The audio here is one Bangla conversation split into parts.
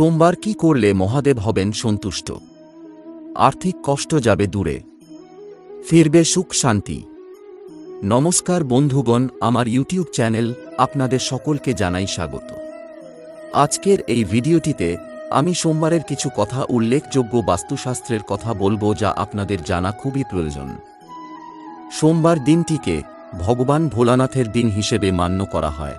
সোমবার কি করলে মহাদেব হবেন সন্তুষ্ট? আর্থিক কষ্ট যাবে দূরে। ফিরবে সুখ শান্তি। নমস্কার বন্ধুগণ, আমার ইউটিউব চ্যানেল আপনাদের সকলকে জানাই স্বাগত। আজকের এই ভিডিওটিতে আমি সোমবারের কিছু কথা উল্লেখযোগ্য বাস্তুশাস্ত্রের কথা বলব যা আপনাদের জানা খুবই প্রয়োজন। সোমবার দিনটিকে ভগবান ভোলানাথের দিন হিসেবে মান্য করা হয়।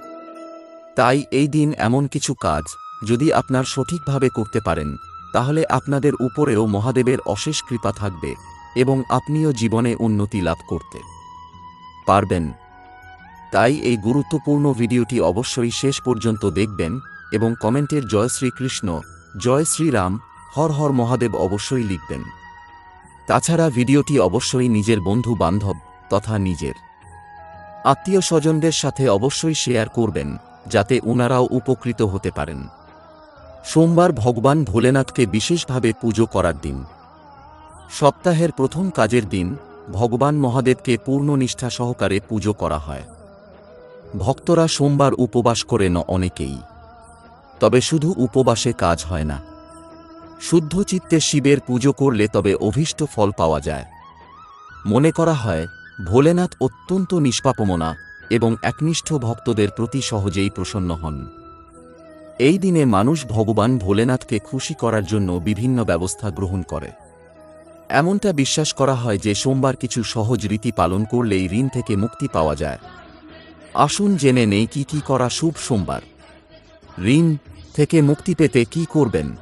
তাই এই দিন এমন কিছু কাজ যদি আপনার সঠিকভাবে করতে পারেন, তাহলে আপনাদের উপরেও মহাদেবের অশেষ কৃপা থাকবে এবং আপনিও জীবনে উন্নতি লাভ করতে পারবেন। তাই এই গুরুত্বপূর্ণ ভিডিওটি অবশ্যই শেষ পর্যন্ত দেখবেন এবং কমেন্টের জয় শ্রীকৃষ্ণ, জয় শ্রীরাম, হর হর মহাদেব অবশ্যই লিখবেন। তাছাড়া ভিডিওটি অবশ্যই নিজের বন্ধু বান্ধব তথা নিজের আত্মীয় স্বজনদের সাথে অবশ্যই শেয়ার করবেন, যাতে ওনারাও উপকৃত হতে পারেন। সোমবার ভগবান ভোলেনাথকে বিশেষভাবে পুজো করার দিন। সপ্তাহের প্রথম কাজের দিন ভগবান মহাদেবকে পূর্ণ নিষ্ঠা সহকারে পুজো করা হয়। ভক্তরা সোমবার উপবাস করে ন অনেকেই। তবে শুধু উপবাসে কাজ হয় না। শুদ্ধ চিত্তে শিবের পুজো করলে তবে অভীষ্ট ফল পাওয়া যায়। মনে করা হয়, ভোলেনাথ অত্যন্ত নিষ্পাপমনা এবং একনিষ্ঠ ভক্তদের প্রতি সহজেই প্রসন্ন হন। এই দিনে মানুষ ভগবান ভোলেনাথকে খুশি করার জন্য বিভিন্ন ব্যবস্থা গ্রহণ করে। এমনটা বিশ্বাস করা হয় যে সোমবার কিছু সহজ রীতি পালন করলেই ঋণ থেকে মুক্তি পাওয়া যায়। আসুন জেনে নেই কি কি করা শুভ সোমবার। ঋণ থেকে মুক্তি পেতে কি করবেন?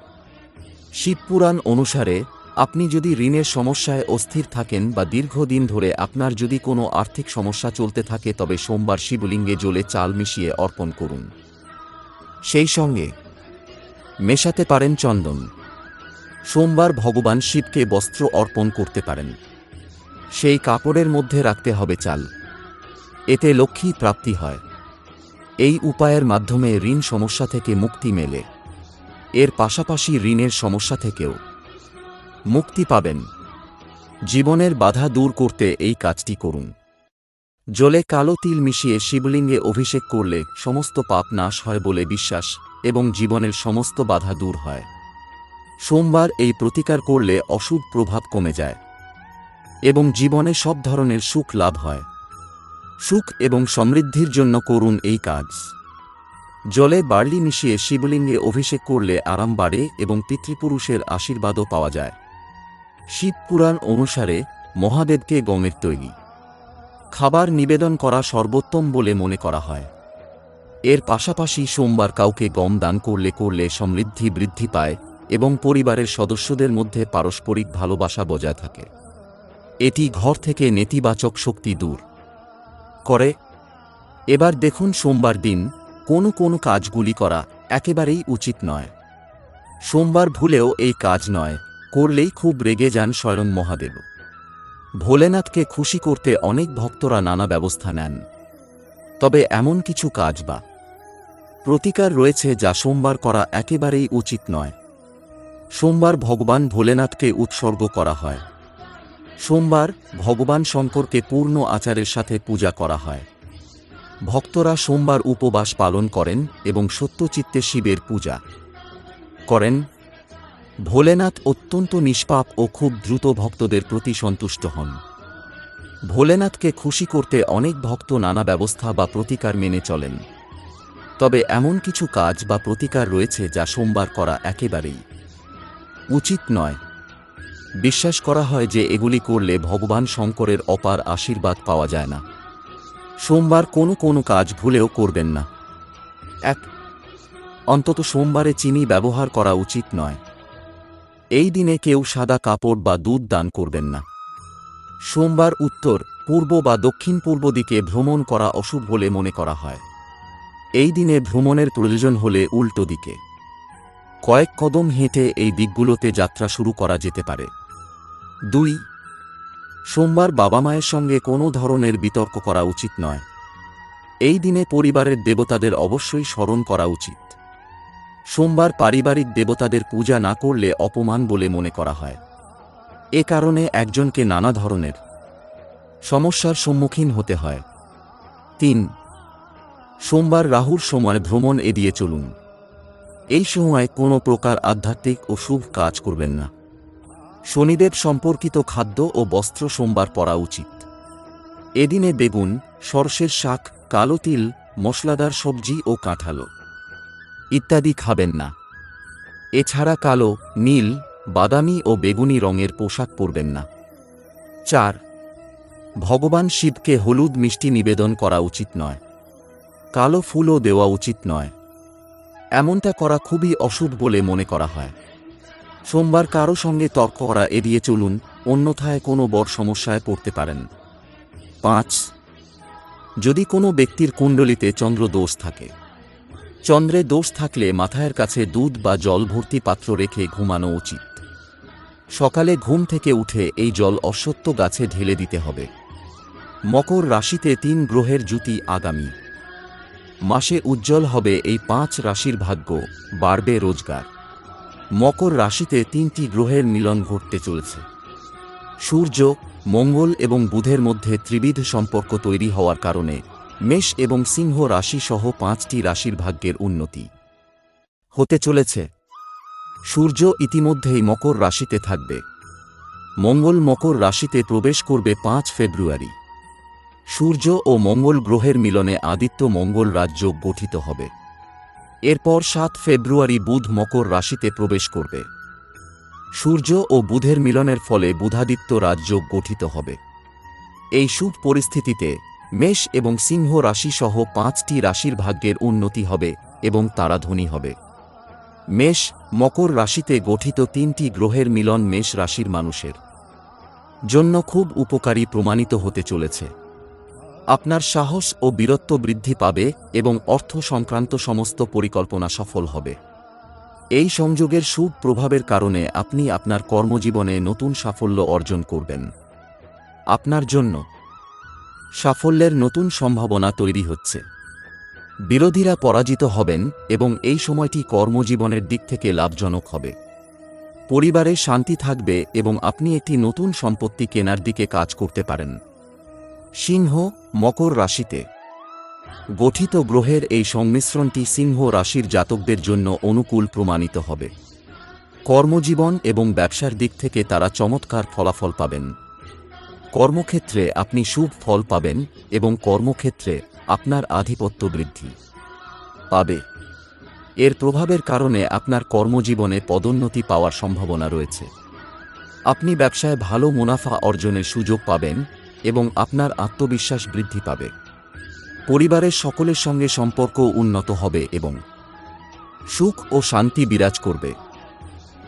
শিবপুরাণ অনুসারে, আপনি যদি ঋণের সমস্যায় অস্থির থাকেন বা দীর্ঘদিন ধরে আপনার যদি কোনো আর্থিক সমস্যা চলতে থাকে তবে সোমবার শিবলিঙ্গে জলে চাল মিশিয়ে অর্পণ করুন। সেই সঙ্গে মেশাতে পারেন চন্দন। সোমবার ভগবান শিবকে বস্ত্র অর্পণ করতে পারেন। সেই কাপড়ের মধ্যে রাখতে হবে চাল। এতে লক্ষ্মী প্রাপ্তি হয়। এই উপায়ের মাধ্যমে ঋণ সমস্যা থেকে মুক্তি মেলে। এর পাশাপাশি ঋণের সমস্যা থেকেও মুক্তি পাবেন। জীবনের বাধা দূর করতে এই কাজটি করুন। জলে কালো তিল মিশিয়ে শিবলিঙ্গে অভিষেক করলে সমস্ত পাপ নাশ হয় বলে বিশ্বাস এবং জীবনের সমস্ত বাধা দূর হয়। সোমবার এই প্রতিকার করলে অশুভ প্রভাব কমে যায় এবং জীবনে সব ধরনের সুখ লাভ হয়। সুখ এবং সমৃদ্ধির জন্য করুন এই কাজ। জলে বার্লি মিশিয়ে শিবলিঙ্গে অভিষেক করলে আরাম বাড়ে এবং পিতৃপুরুষের আশীর্বাদও পাওয়া যায়। শিবপুরাণ অনুসারে মহাদেবকে গমের তৈরি। খাবার নিবেদন করা সর্বোত্তম বলে মনে করা হয়। এর পাশাপাশি সোমবার কাউকে গম দান করলে করলে সমৃদ্ধি বৃদ্ধি পায় এবং পরিবারের সদস্যদের মধ্যে পারস্পরিক ভালোবাসা বজায় থাকে। এটি ঘর থেকে নেতিবাচক শক্তি দূর করে। এবার দেখুন সোমবার দিন কোনো কোনো কাজগুলি করা একেবারেই উচিত নয়। সোমবার ভুলেও এই কাজ নয়, করলেই খুব রেগে যান স্বয়ং মহাদেব। ভোলেনাথকে খুশি করতে অনেক ভক্তরা নানা ব্যবস্থা নেন। তবে এমন কিছু কাজ বা প্রতিকার রয়েছে যা সোমবার করা একেবারেই উচিত নয়। সোমবার ভগবান ভোলেনাথকে উৎসর্গ করা হয়। সোমবার ভগবান শঙ্করকে পূর্ণ আচারের সাথে পূজা করা হয়। ভক্তরা সোমবার উপবাস পালন করেন এবং সত্যচিত্তে শিবের পূজা করেন। ভোলেনাথ অত্যন্ত নিষ্পাপ ও খুব দ্রুত ভক্তদের প্রতি সন্তুষ্ট হন। ভোলেনাথকে খুশি করতে অনেক ভক্ত নানা ব্যবস্থা বা প্রতিকার মেনে চলেন। তবে এমন কিছু কাজ বা প্রতিকার রয়েছে যা সোমবার করা একেবারেই উচিত নয়। বিশ্বাস করা হয় যে এগুলি করলে ভগবান শঙ্করের অপার আশীর্বাদ পাওয়া যায় না। সোমবার কোনো কোনো কাজ ভুলেও করবেন না। এক, অন্তত সোমবারে চিনি ব্যবহার করা উচিত নয়। এই দিনে কেউ সাদা কাপড় বা দুধ দান করবেন না। সোমবার উত্তর, পূর্ব বা দক্ষিণ পূর্ব দিকে ভ্রমণ করা অশুভ বলে মনে করা হয়। এই দিনে ভ্রমণের প্রয়োজন হলে উল্টো দিকে। কয়েক কদম হেঁটে এই দিকগুলোতে যাত্রা শুরু করা যেতে পারে। দুই, সোমবার বাবা মায়ের সঙ্গে কোনো ধরনের বিতর্ক করা উচিত নয়। এই দিনে পরিবারের দেবতাদের অবশ্যই স্মরণ করা উচিত। সোমবার পারিবারিক দেবতাদের পূজা না করলে অপমান বলে মনে করা হয়। এ কারণে একজনকে নানা ধরনের সমস্যার সম্মুখীন হতে হয়। তিন, সোমবার রাহুর সময় ভ্রমণ এড়িয়ে চলুন। এই সময় কোনো প্রকার আধ্যাত্মিক ও শুভ কাজ করবেন না। শনিদেব সম্পর্কিত খাদ্য ও বস্ত্র সোমবার পরা উচিত। এদিনে বেগুন, সরষের শাক, কালো তিল, মশলাদার সবজি ও কাঁঠালো। ইত্যাদি খাবেন না। এছাড়া কালো, নীল, বাদামি ও বেগুনি রঙের পোশাক পরবেন না। চার, ভগবান শিবকে হলুদ মিষ্টি নিবেদন করা উচিত নয়। কালো ফুলও দেওয়া উচিত নয়। এমনটা করা খুবই অশুভ বলে মনে করা হয়। সোমবার কারও সঙ্গে তর্ক করা এড়িয়ে চলুন, অন্যথায় কোনো বড় সমস্যায় পড়তে পারেন। পাঁচ, যদি কোনো ব্যক্তির কুণ্ডলিতে চন্দ্র দোষ থাকে চন্দ্রে দোষ থাকলে মাথায়ের কাছে দুধ বা জল ভর্তি পাত্র রেখে ঘুমানো উচিত। সকালে ঘুম থেকে উঠে এই জল অশ্বত্থ গাছে ঢেলে দিতে হবে। মকর রাশিতে তিন গ্রহের জুতি আগামী। মাসে উজ্জ্বল হবে এই পাঁচ রাশির ভাগ্য, বাড়বে রোজগার। মকর রাশিতে তিনটি গ্রহের মিলন ঘটতে চলেছে। সূর্য, মঙ্গল এবং বুধের মধ্যে ত্রিবিধ সম্পর্ক তৈরি হওয়ার কারণে মেষ এবং সিংহ রাশি সহ পাঁচটি রাশির ভাগ্যের উন্নতি। হতে চলেছে। সূর্য ইতিমধ্যেই মকর রাশিতে থাকবে। মঙ্গল মকর রাশিতে প্রবেশ করবে পাঁচ ফেব্রুয়ারি। সূর্য ও মঙ্গল গ্রহের মিলনে আদিত্য মঙ্গল রাজ্য গঠিত হবে। এরপর সাত ফেব্রুয়ারি বুধ মকর রাশিতে প্রবেশ করবে। সূর্য ও বুধের মিলনের ফলে বুধাদিত্য রাজ্য গঠিত হবে। এই শুভ পরিস্থিতিতে মেষ এবং সিংহ রাশি সহ পাঁচটি রাশির ভাগ্যের উন্নতি হবে এবং তারা ধনী হবে। মেষ, মকর রাশিতে গঠিত তিনটি গ্রহের মিলন মেষ রাশির মানুষের জন্য খুব উপকারী প্রমাণিত হতে চলেছে। আপনার সাহস ও বীরত্ব বৃদ্ধি পাবে এবং অর্থ সংক্রান্ত সমস্ত পরিকল্পনা সফল হবে। এই সংযোগের শুভ প্রভাবের কারণে আপনি আপনার কর্মজীবনে নতুন সাফল্য অর্জন করবেন। আপনার জন্য সাফল্যের নতুন সম্ভাবনা তৈরি হচ্ছে। বিরোধীরা পরাজিত হবেন এবং এই সময়টি কর্মজীবনের দিক থেকে লাভজনক হবে। পরিবারে শান্তি থাকবে এবং আপনি একটি নতুন সম্পত্তি কেনার দিকে কাজ করতে পারেন। সিংহ মকর রাশিতে। গঠিত গ্রহের এই সংমিশ্রণটি সিংহ রাশির জাতকদের জন্য অনুকূল প্রমাণিত হবে। কর্মজীবন এবং ব্যবসার দিক থেকে তারা চমৎকার ফলাফল পাবেন। কর্মক্ষেত্রে আপনি শুভ ফল পাবেন এবং কর্মক্ষেত্রে আপনার আধিপত্য বৃদ্ধি পাবে। এর প্রভাবের কারণে আপনার কর্মজীবনে পদোন্নতি পাওয়ার সম্ভাবনা রয়েছে। আপনি ব্যবসায় ভালো মুনাফা অর্জনের সুযোগ পাবেন এবং আপনার আত্মবিশ্বাস বৃদ্ধি পাবে। পরিবারের সকলের সঙ্গে সম্পর্ক উন্নত হবে এবং সুখ ও শান্তি বিরাজ করবে।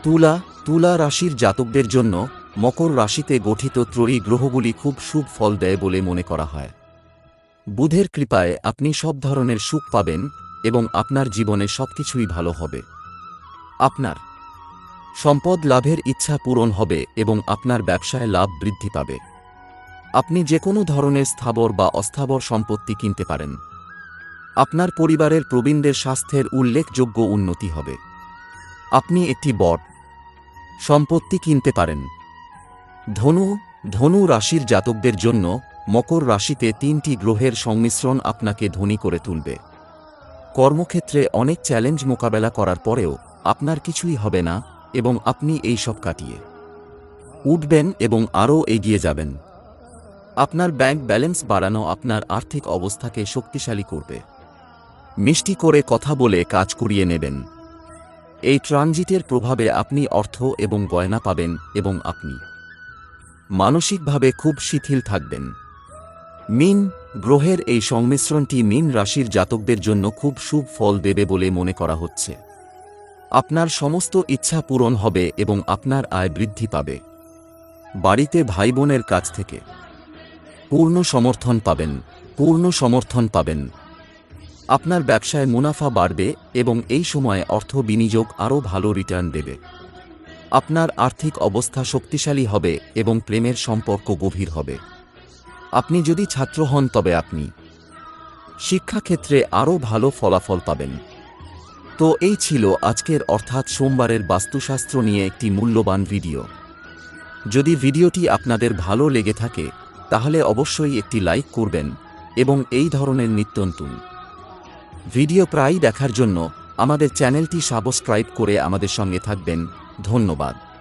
তুলা তুলা রাশির জাতকদের জন্য মকর রাশিতে গঠিত ত্রয়ী গ্রহগুলি খুব শুভ ফল দেয় বলে মনে করা হয়। বুধের কৃপায় আপনি সব ধরনের সুখ পাবেন এবং আপনার জীবনে সবকিছুই ভালো হবে। আপনার সম্পদ লাভের ইচ্ছা পূরণ হবে এবং আপনার ব্যবসায় লাভ বৃদ্ধি পাবে। আপনি যে কোনো ধরনের স্থাবর বা অস্থাবর সম্পত্তি কিনতে পারেন। আপনার পরিবারের প্রবীণদের স্বাস্থ্যের উল্লেখযোগ্য উন্নতি হবে। আপনি একটি বট সম্পত্তি কিনতে পারেন। ধনু ধনু রাশির জাতকদের জন্য মকর রাশিতে তিনটি গ্রহের সংমিশ্রণ আপনাকে ধনী করে তুলবে। কর্মক্ষেত্রে অনেক চ্যালেঞ্জ মোকাবেলা করার পরেও আপনার কিছুই হবে না এবং আপনি এই সব কাটিয়ে উঠবেন এবং আরও এগিয়ে যাবেন। আপনার ব্যাংক ব্যালেন্স বাড়ানো আপনার আর্থিক অবস্থাকে শক্তিশালী করবে। মিষ্টি করে কথা বলে কাজ করিয়ে নেবেন। এই ট্রানজিটের প্রভাবে আপনি অর্থ এবং গয়না পাবেন এবং আপনি মানসিকভাবে খুব শিথিল থাকবেন। মিন, গ্রহের এই সংমিশ্রণটি মিন রাশির জাতকদের জন্য খুব শুভ ফল দেবে বলে মনে করা হচ্ছে। আপনার সমস্ত ইচ্ছা পূরণ হবে এবং আপনার আয় বৃদ্ধি পাবে। বাড়িতে ভাই বোনের কাছ থেকে পূর্ণ সমর্থন পাবেন, পূর্ণ সমর্থন পাবেন। আপনার ব্যবসায় মুনাফা বাড়বে এবং এই সময়ে অর্থ বিনিয়োগ আরও ভালো রিটার্ন দেবে। আপনার আর্থিক অবস্থা শক্তিশালী হবে এবং প্রেমের সম্পর্ক গভীর হবে। আপনি যদি ছাত্র হন তবে আপনি শিক্ষাক্ষেত্রে আরও ভালো ফলাফল পাবেন। তো এই ছিল আজকের অর্থাৎ সোমবারের বাস্তুশাস্ত্র নিয়ে একটি মূল্যবান ভিডিও। যদি ভিডিওটি আপনাদের ভালো লেগে থাকে, তাহলে অবশ্যই একটি লাইক করবেন এবং এই ধরনের নিত্যন্তন ভিডিও প্রায়ই দেখার জন্য আমাদের চ্যানেলটি সাবস্ক্রাইব করে আমাদের সঙ্গে থাকবেন। ধন্যবাদ।